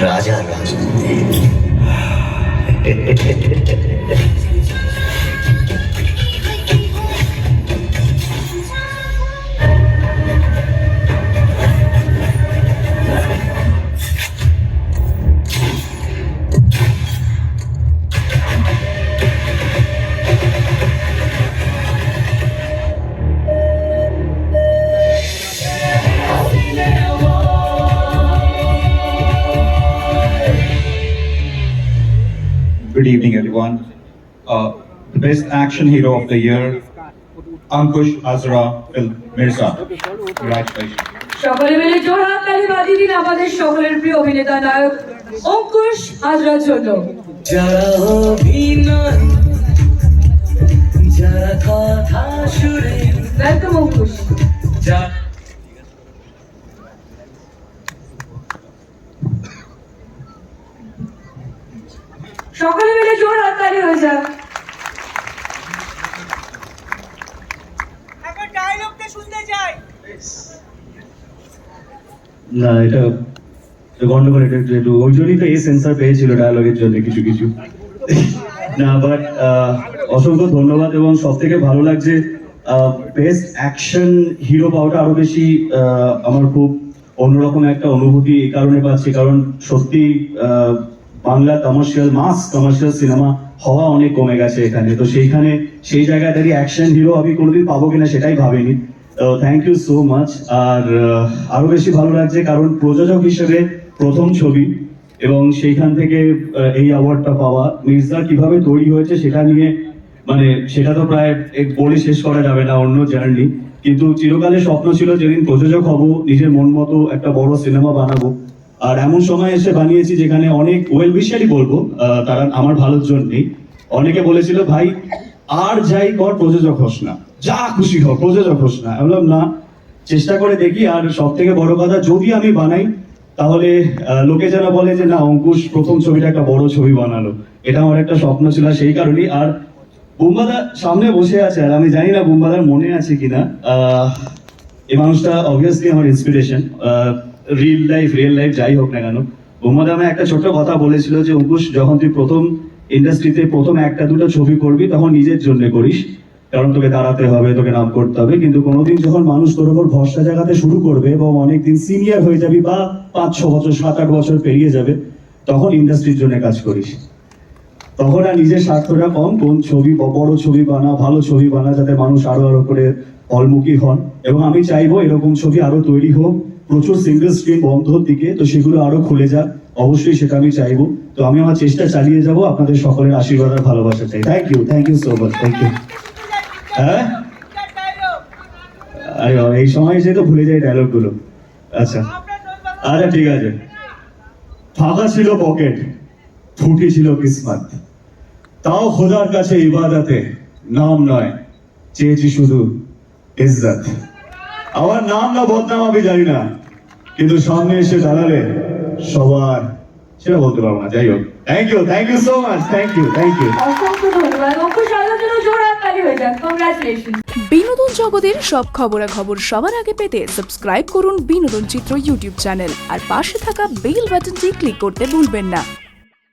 라자가 하셨는데. Good evening, everyone. Uh, the best action hero of the year, Ankush Azra Phil Mirza. Congratulations. সকলে মিলে জোর হাততালি বাজিয়ে দিন আমাদের সকলের প্রিয় অভিনেতা নায়ক অঙ্কুশ হাজরার জন্য যারা অভিনয় হাততালি হয়ে যাক না এটা গন্ডগোল এটা একটু ওই জন্যই তো এই সেন্সার পেয়েছিল ডায়ালগের জন্য কিছু কিছু। না বাট অসংখ্য ধন্যবাদ এবং সব থেকে ভালো লাগছে বেস্ট অ্যাকশন হিরো পাওয়াটা আরও বেশি আহ, আমার খুব অন্যরকম একটা অনুভূতি এই কারণে পাচ্ছি। কারণ সত্যি আহ, Bangla commercial mass commercial cinema হওয়া অনেক কমে গেছে এখানে। তো সেইখানে সেই জায়গায় দাঁড়িয়ে অ্যাকশন হিরো আমি কোনোদিন পাবো কিনা সেটাই ভাবিনি। তো থ্যাংক ইউ সো মাচ আর আরও বেশি ভালো লাগছে কারণ প্রযোজক হিসেবে প্রথম ছবি এবং সেইখান থেকে এই অ্যাওয়ার্ডটা পাওয়া। মির্জা কীভাবে তৈরি হয়েছে সেটা নিয়ে মানে সেটা তো প্রায় এক বলে শেষ করা যাবে না, অন্য জার্নি কিন্তু চিরকালের স্বপ্ন ছিল যেদিন প্রযোজক হব, নিজের মন মতো একটা বড় সিনেমা বানাবো। আর এমন সময় এসে বানিয়েছি যেখানে অনেক ওয়েল উইশারই বলব তারা আমার ভালোর জন্যই। অনেকে বলেছিল, ভাই, আর যাই কর, প্রযোজক হোস না। যা খুশি হোক প্রযোজক হোস না। বললাম, না, চেষ্টা করে দেখি, আর সব থেকে বড় কথা, যদি আমি বানাই, তাহলে লোকে যারা বলে যে, না, অঙ্কুশ, প্রথম ছবিটা একটা বড় ছবি বানালো। এটা আমার একটা স্বপ্ন ছিল সেই কারণেই, আর বুম্বাদা সামনে বসে আছে, আর আমি জানি না বুম্বাদার মনে আছে কিনা। এই মানুষটা অবভিয়াসলি আমার inspiration real life real life যাই হোক না কেন বুম্বাদা আমায় একটা ছোট্ট কথা বলেছিল যে, অঙ্কুশ, যখন তুই প্রথম ইন্ডাস্ট্রিতে প্রথম একটা, দুটো ছবি করবি, তখন নিজের জন্য করিস, কারণ তোকে দাঁড়াতে হবে, তোকে নাম করতে হবে। কিন্তু কোনোদিন যখন মানুষ তোর উপর ভরসা জাগাতে শুরু করবে এবং অনেকদিন সিনিয়র হয়ে যাবি বা পাঁচ, ছ বছর, সাত, আট বছর পেরিয়ে যাবে, তখন ইন্ডাস্ট্রির জন্য কাজ করিস। তখন আর নিজের স্বার্থটা কম, কোন ছবি বড় ছবি বানা, ভালো ছবি বানা, যাতে মানুষ আরও আরও করে অলমুখী হন। এবং আমি চাইব এরকম ছবি আরও তৈরি হোক প্রচুর সিঙ্গেল স্ক্রিন বন্ধ দিকে, তো সেগুলো আরও খুলে যাক। অবশ্যই সেটা আমি চাইব। তো আমি আমার চেষ্টা চালিয়ে যাব, আপনাদের সকলের আশীর্বাদ আর ভালোবাসা চাই। Thank you thank you so much thank you হ্যাঁ? আরে এই সময় এসে তো ভুলে যাই ডায়লগগুলো। আচ্ছা। আচ্ছা ঠিক আছে। ফাঁকা ছিল পকেট ফুটি ছিল কিসমত। তাও খোদার কাছে ইবাদতে, নাম নয়, চেয়েছি শুধু ইজ্জত। আমার নাম না বদনাম আমি জানি না। কিন্তু সামনে এসে দাঁড়ালে সবার সেটা বলতে পারব না যাই হোক। Thank you thank you so much thank you thank you অসংখ্য ধন্যবাদ। বিনোদন জগতের সব খবরাখবর সবার আগে পেতে সাবস্ক্রাইব করুন বিনোদন চিত্র ইউটিউব চ্যানেল আর পাশে থাকা বেল বাটনটি ক্লিক করতে ভুলবেন না।